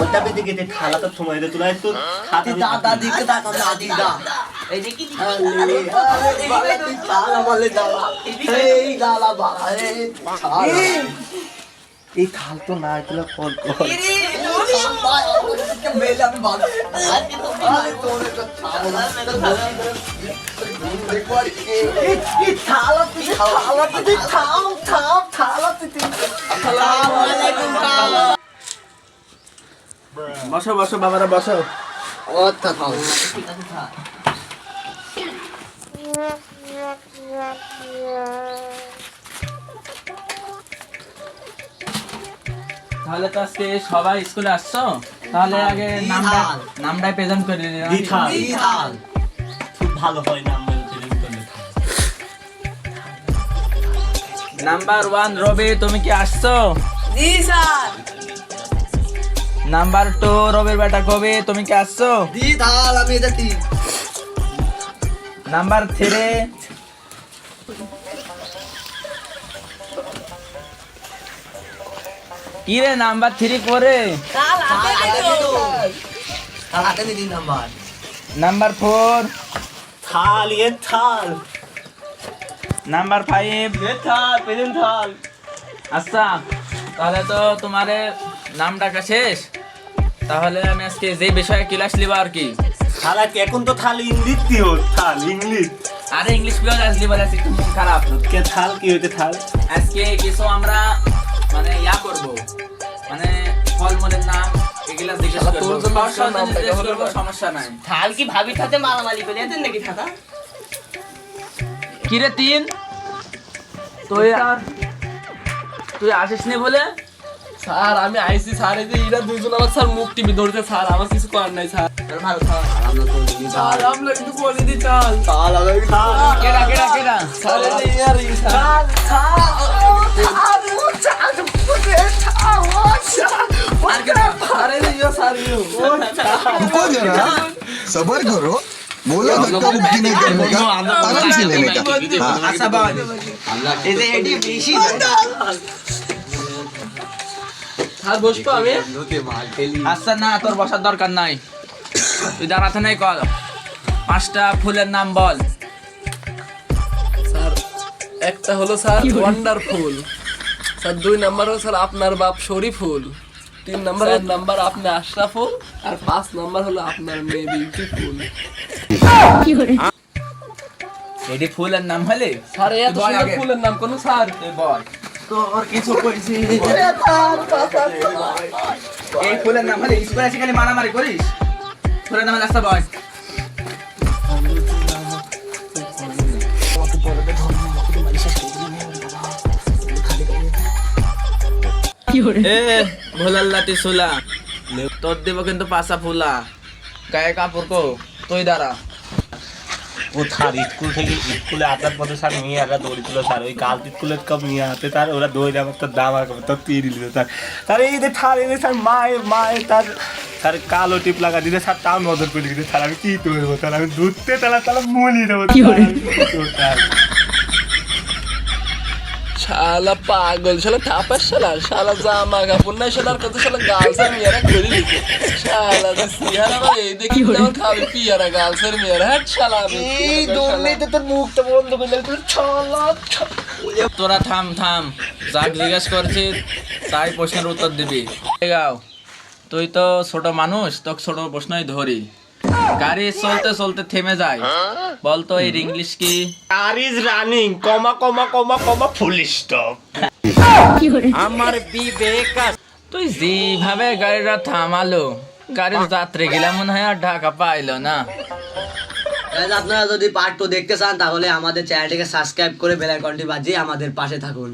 ওটা বেঁধে গেছে থালা তো সময় দে তোরা একটু খাতে দাদা দিকে দাদি দা এই আলে বালা দালা এই দালা এই থাল তো না এগুলো কর তো তো থালা তুই আসসালামু আলাইকুম কালো বসো বসো বাবারা বসো। অর্থা থাম ঠিক আছে থাক তাহলে তো আজকে সবাই স্কুলে আসছো? তাহলে আগে নামটা নামটা প্রেজেন্ট করে দিলাম। খুব ভালো হয় না আমরা প্রেজেন্ট করলে। নাম্বার ওয়ান রবি তুমি কি আসছো? জি স্যার। নাম্বার টু রবির বেটা কবি তুমি কি আসছো দি আমি নাম্বার থ্রি। কি রে নাম্বার থ্রি পরে? নাম্বার। Number four. থাল এ থাল। Number five. এ থাল প্রেজেন্ট থাল। আচ্ছা তাহলে তো তোমার নাম ডাকা শেষ? তাহলে আমি আজকে যে বিষয়ে ক্লাস লিব আর কি? কি এখন তো থাল ইংলিশ দিও? থাল ইংলিশ। আরে ইংলিশ পিরিয়ড আসলি বলে আজকে একটু মন খারাপ। কে থাল কি হইতে থাল? আজকে কিছু আমরা মানে ইয়া করব। মানে ফলমূলের নাম এগুলা জিজ্ঞেস করব। সমস্যা নাই। থাল কি ভাবি থাতে করে দেন নাকি কি তিন? তুই আসিস নি বলে? স্যার আমি আইসি স্যার এই যে এরা দুইজন আমার স্যার মুখ টিভি ধরছে স্যার আমার কিছু করার নাই স্যার ভালো থাল আমরা তো দি স্যার থাল আমরা কিন্তু বলে দি চাল থাল আমি কেডা কেডা কেডা স্যার এই যে ইয়ার ই স্যার আর কেডা স্যার এই যে ইয়া স্যার ইউ रुको जरा सबर करो बोला धक्का मुक्की नहीं करने का आराम से लेने का বসবো আমি? আচ্ছা না তোর বসার দরকার নাই। তুই দাঁড়াতে নাই কল পাঁচটা ফুলের নাম বল। স্যার একটা হলো স্যার ওয়ান্ডারফুল স্যার দুই নাম্বার হলো স্যার আপনার বাপ শরীফুল। তিন নাম্বার নাম্বার আপনি আশরাফুল। আর পাঁচ নাম্বার হলো আপনার মেয়ে বিউটিফুল এটি ফুলের নাম হলে? স্যার এত। ফুলের নাম কোন স্যার? তুই বল। তোর কিছু কইছি। এই ফুলের নাম হলে স্কুলে এসে খালি মারামারি করিস? ফুলের নাম হলে আচ্ছা বল এ সুলা। তোর দিব কিন্তু পাশা ফুলা। গায়ে কাপড় কো তুই দাঁড়া। ও স্যার স্কুল থেকে স্কুলে আসার পথে স্যার মেয়েরা দৌড়িছিল স্যার। ওই গার্লস স্কুলের কম নিয়ে আসতে তার ওরা দৌড়ে আমার তো দাম আর তো তীর দিল স্যার। তার এই যে থার এই যে স্যার মায়ে মায়ে তার স্যার কালো টিপ লাগা দিলে স্যার তাও নজর করে দিতে স্যার আমি কি করব স্যার? আমি ধরতে তাহলে তাহলে মলি দেবো স্যার। শালা পাগল শালা থাপাস শালা শালা জামা কাপড় নাই শালার কত শালা গালসের মেয়েরা করে লিখে সিহারা বা এই দেখি আমার খাবে পিয়ারা গালসের মেয়েরা হ্যাট শালা এই দুর্নীতি তোর মুখটা বন্ধ করে দিলে তুই তোরা থাম থাম যাক জিজ্ঞেস করছি তাই প্রশ্নের উত্তর দিবি। গাও তুই তো ছোট মানুষ তোকে ছোট প্রশ্নই ধরি। গাড়ি চলতে চলতে থেমে যায়। বলতো এর ইংলিশ কি? Car is running comma comma comma comma full stop তুই যেভাবে গাড়িটা থামালো গাড়ির যাত্রী গেলাম, মনে হয় আর ঢাকা পাইলো না। আপনারা যদি পার্ট টু দেখতে চান, তাহলে আমাদের চ্যানেলটিকে সাবস্ক্রাইব করে বেল বাজিয়ে আমাদের পাশে থাকুন।